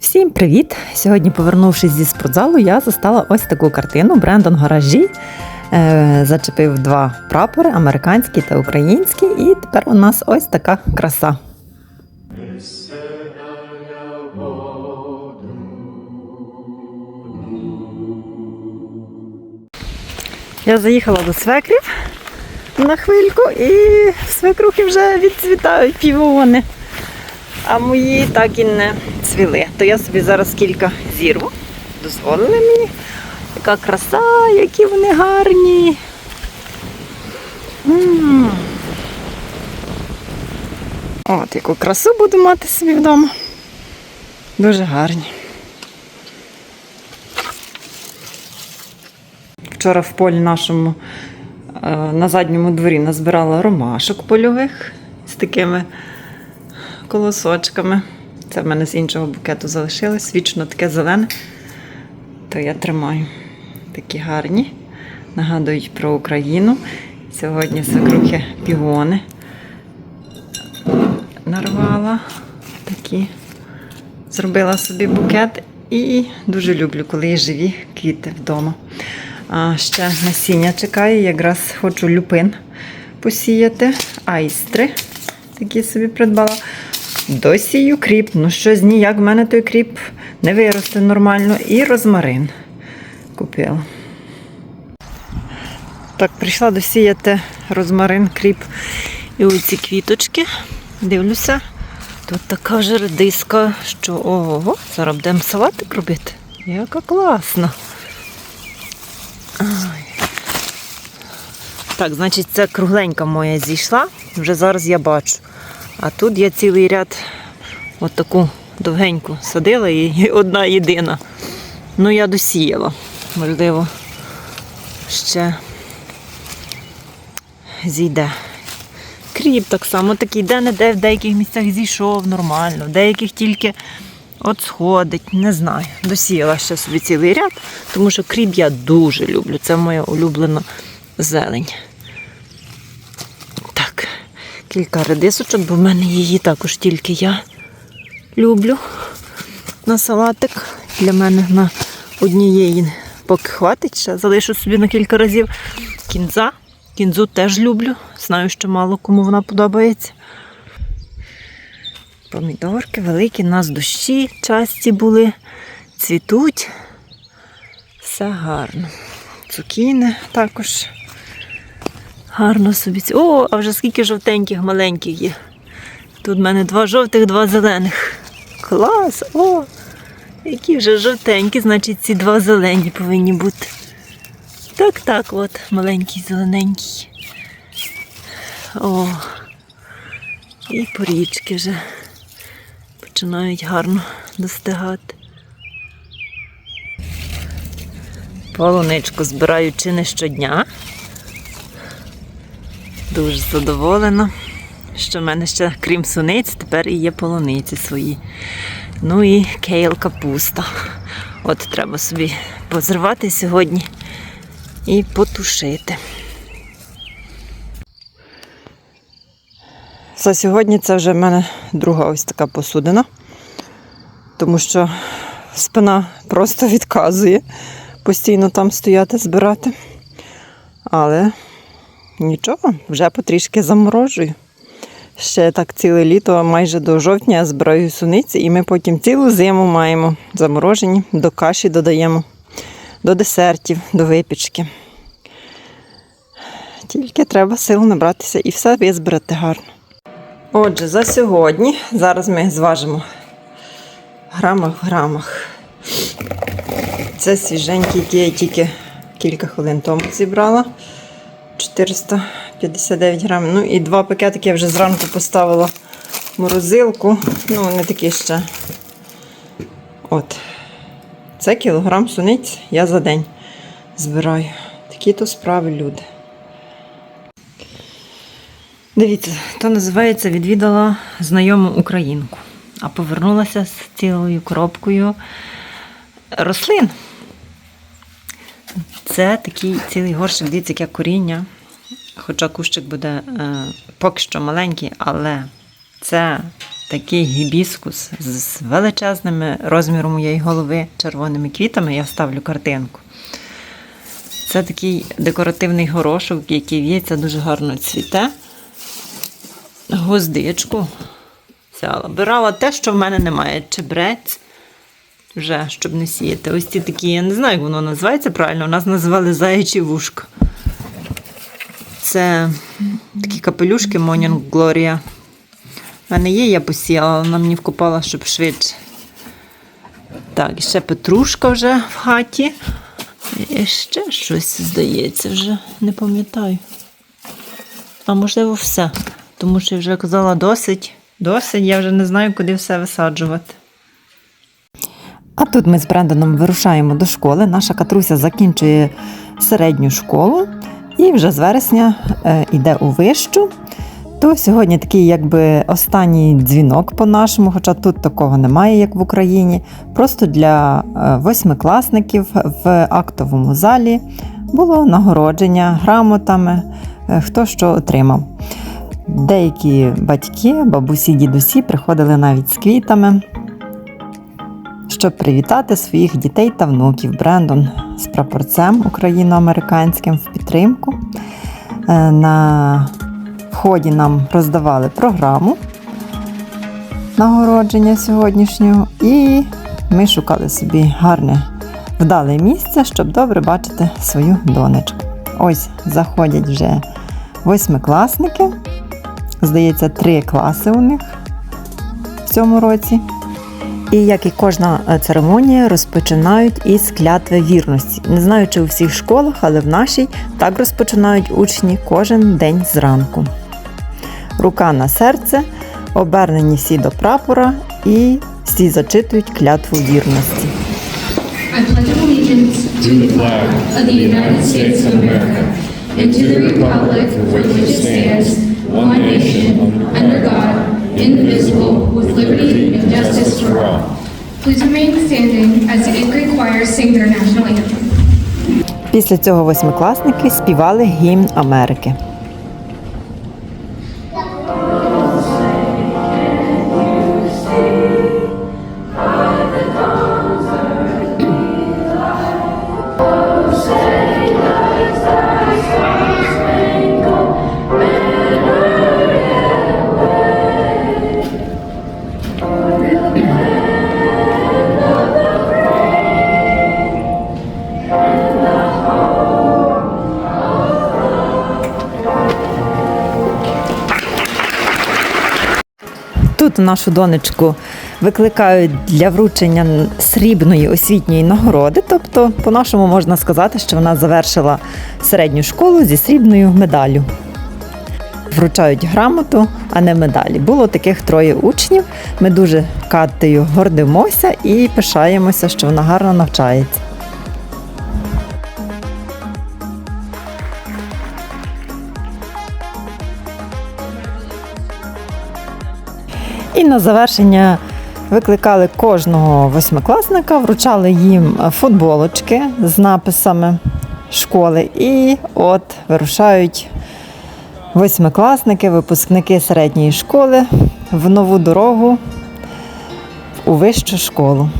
Всім привіт! Сьогодні, повернувшись зі спортзалу, я застала ось таку картину. Брендон гаражі е, зачепив два прапори американський та український, і тепер у нас ось така краса. Я заїхала до свекрів на хвильку, і свекрухи вже відцвітають півони. А мої так і не цвіли. То я собі зараз кілька зірву. Дозволили мені. Яка краса, які вони гарні. М. От яку красу буду мати собі вдома. Дуже гарні. Вчора в полі нашому е, на задньому дворі назбирала ромашок польових з такими колосочками. Це в мене з іншого букету залишилось. Вічно таке зелене. То я тримаю. Такі гарні. Нагадують про Україну. Сьогодні свекрухи півони нарвала. Такі. Зробила собі букет і дуже люблю, коли є живі квіти вдома. А ще насіння чекаю, якраз хочу люпин посіяти, айстри такі собі придбала. Досію кріп. Ну щось ніяк в мене той кріп не виросте нормально. І розмарин купила. Так, прийшла досіяти розмарин, кріп і оці квіточки. Дивлюся, тут така вже редиска, що ого, зараз будемо салатик робити. Яка класна. Ай. Так, значить, це кругленька моя зійшла, вже зараз я бачу. А тут я цілий ряд от таку довгеньку садила і одна єдина. Ну, я досіяла. Можливо, ще зійде. Кріп так само такий, де-не-де в деяких місцях зійшов нормально, в деяких тільки от сходить, не знаю. Досіяла ще собі цілий ряд, тому що кріп я дуже люблю. Це моя улюблена зелень. Кілька редисочок, бо в мене її також тільки я люблю на салатик. Для мене на однієї поки хватить, ще залишу собі на кілька разів. Кінза. Кінзу теж люблю. Знаю, що мало кому вона подобається. Помідорки великі, у нас дощі часті були, цвітуть. Все гарно. Цукіни також гарно собі. О, а вже скільки жовтеньких маленьких є. Тут в мене два жовтих, два зелених. Клас! О! Які вже жовтенькі, значить ці два зелені повинні бути. Так, так, от, маленький, зелененький. О. І порічки вже починають гарно достигати. Полуничку збираю чи не щодня. Дуже задоволена, що в мене ще, крім суниць, тепер і є полуниці свої. Ну і кейл капуста. От треба собі позривати сьогодні і потушити. За сьогодні це вже в мене друга ось така посудина, тому що спина просто відказує постійно там стояти, збирати. Але нічого, вже потрішки заморожую. Ще так ціле літо, майже до жовтня я збираю суниці, і ми потім цілу зиму маємо заморожені, до каші додаємо, до десертів, до випічки. Тільки треба сил набратися і все визбирати гарно. Отже, за сьогодні зараз ми зважимо грамах в грамах. Це свіженький, який я тільки кілька хвилин тому зібрала. 459 грам. Ну і два пакетики я вже зранку поставила в морозилку. Ну, вони такі ще. От. Це кілограм суниць я за день збираю. Такі то справи люди. Дивіться, то називається відвідала знайому українку, а повернулася з цілою коробкою рослин. Це такий цілий горщик, дивіться, яке коріння. Хоча кущик буде е, поки що маленький, але це такий гібіскус з величезними розміром моєї голови, червоними квітами. Я вставлю картинку. Це такий декоративний горошок, який в'ється дуже гарно цвіте. Гвоздичку взяла. Бирала те, що в мене немає. Чебрець. Вже, щоб не сіяти. Ось ці такі, я не знаю, як воно називається правильно. У нас називали заячі вушка. Це такі капелюшки Morning Gloria. У мене є, я посіяла, але вона мені вкопала, щоб швидше. Так, ще петрушка вже в хаті. І ще щось здається, вже не пам'ятаю. А можливо, все. Тому що я вже казала досить, досить, я вже не знаю, куди все висаджувати. А тут ми з Брендоном вирушаємо до школи. Наша катруся закінчує середню школу і вже з вересня е, йде у вищу. То сьогодні такий якби останній дзвінок по-нашому, хоча тут такого немає, як в Україні. Просто для е, восьмикласників в актовому залі було нагородження грамотами, е, хто що отримав. Деякі батьки, бабусі, дідусі приходили навіть з квітами, щоб привітати своїх дітей та внуків. Брендон з прапорцем україно-американським в підтримку. Е, На вході нам роздавали програму нагородження сьогоднішнього, і ми шукали собі гарне вдале місце, щоб добре бачити свою донечку. Ось заходять вже восьмикласники. Здається, три класи у них в цьому році. І як і кожна е, церемонія, розпочинають із клятви вірності. Не знаю, чи у всіх школах, але в нашій так розпочинають учні кожен день зранку. Рука на серце, обернені всі до прапора і всі зачитують клятву вірності. One nation, under God, indivisible, with liberty and justice for all. Please remain standing as the eighth grade choir sing their national anthem. Після цього восьмикласники співали гімн Америки. Тут нашу донечку викликають для вручення срібної освітньої нагороди. Тобто, по-нашому можна сказати, що вона завершила середню школу зі срібною медаллю. Вручають грамоту, а не медалі. Було таких троє учнів. Ми дуже Катею гордимося і пишаємося, що вона гарно навчається. І на завершення викликали кожного восьмикласника, вручали їм футболочки з написами школи. І от вирушають восьмикласники, випускники середньої школи в нову дорогу у вищу школу.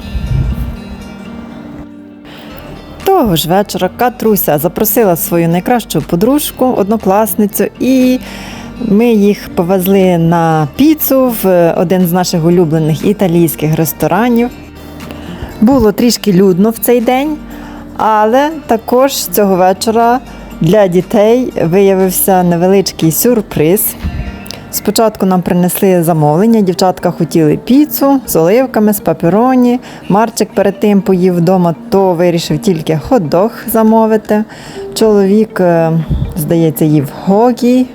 Того ж вечора Катруся запросила свою найкращу подружку, однокласницю, і ми їх повезли на піцу в один з наших улюблених італійських ресторанів. Було трішки людно в цей день, але також цього вечора для дітей виявився невеличкий сюрприз. Спочатку нам принесли замовлення, дівчатка хотіли піцу з оливками, з папероні. Марчик перед тим поїв вдома, то вирішив тільки хот-дог замовити. Чоловік, е, здається, їв гогі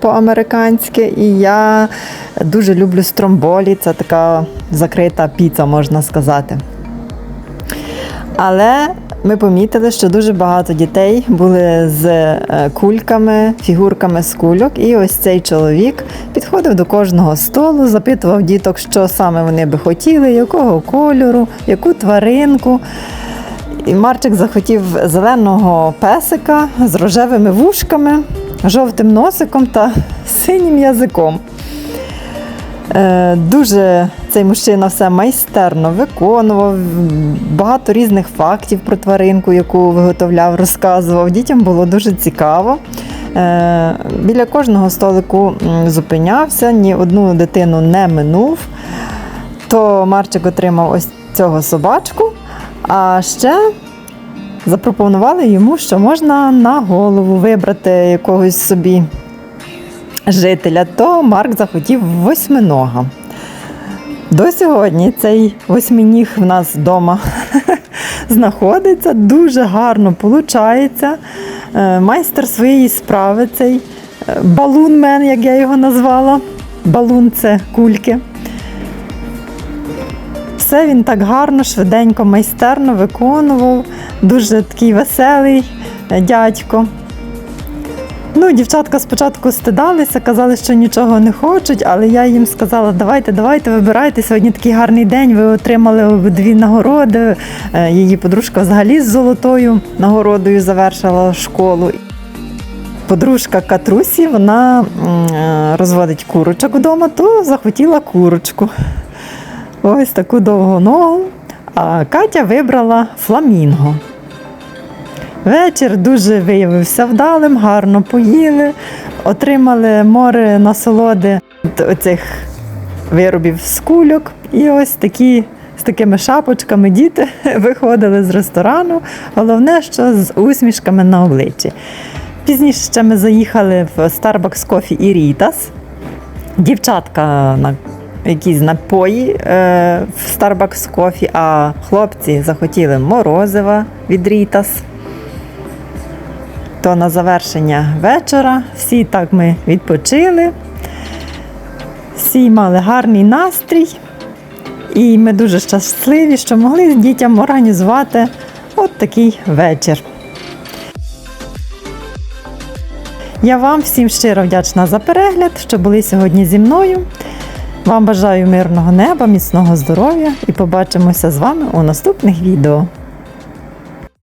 по-американськи, і я дуже люблю стромболі. Це така закрита піца, можна сказати. Але ми помітили, що дуже багато дітей були з е, кульками, фігурками з кульок. І ось цей чоловік підходив до кожного столу, запитував діток, що саме вони би хотіли, якого кольору, яку тваринку. І Марчик захотів зеленого песика з рожевими вушками, жовтим носиком та синім язиком. Е, Дуже цей мужчина все майстерно виконував, багато різних фактів про тваринку, яку виготовляв, розказував. Дітям було дуже цікаво. Е, Біля кожного столику зупинявся, ні одну дитину не минув. То Марчик отримав ось цього собачку, а ще запропонували йому, що можна на голову вибрати якогось собі жителя, то Марк захотів восьминога. До сьогодні цей восьминіг в нас вдома знаходиться, дуже гарно виходить. Майстер своєї справи, цей е, балунмен, як я його назвала. Балун це кульки. Все він так гарно, швиденько, майстерно виконував. Дуже такий веселий е, дядько. Ну, дівчатка спочатку стидалися, казали, що нічого не хочуть, але я їм сказала, давайте, давайте, вибирайте. Сьогодні такий гарний день. Ви отримали обидві нагороди. Е, Її подружка взагалі з золотою нагородою завершила школу. Подружка Катрусі, вона е, розводить курочок вдома, то захотіла курочку. Ось таку довгу ногу. А Катя вибрала фламінго. Вечір дуже виявився вдалим, гарно поїли, отримали море насолоди оцих виробів з кульок. І ось такі з такими шапочками діти виходили з ресторану. Головне, що з усмішками на обличчі. Пізніше ще ми заїхали в Starbucks Coffee і Рітас. Дівчатка на якісь напої е, в Starbucks Coffee, а хлопці захотіли морозива від Рітас. То на завершення вечора всі так ми відпочили, всі мали гарний настрій, і ми дуже щасливі, що могли дітям організувати от такий вечір. Я вам всім щиро вдячна за перегляд, що були сьогодні зі мною. Вам бажаю мирного неба, міцного здоров'я і побачимося з вами у наступних відео.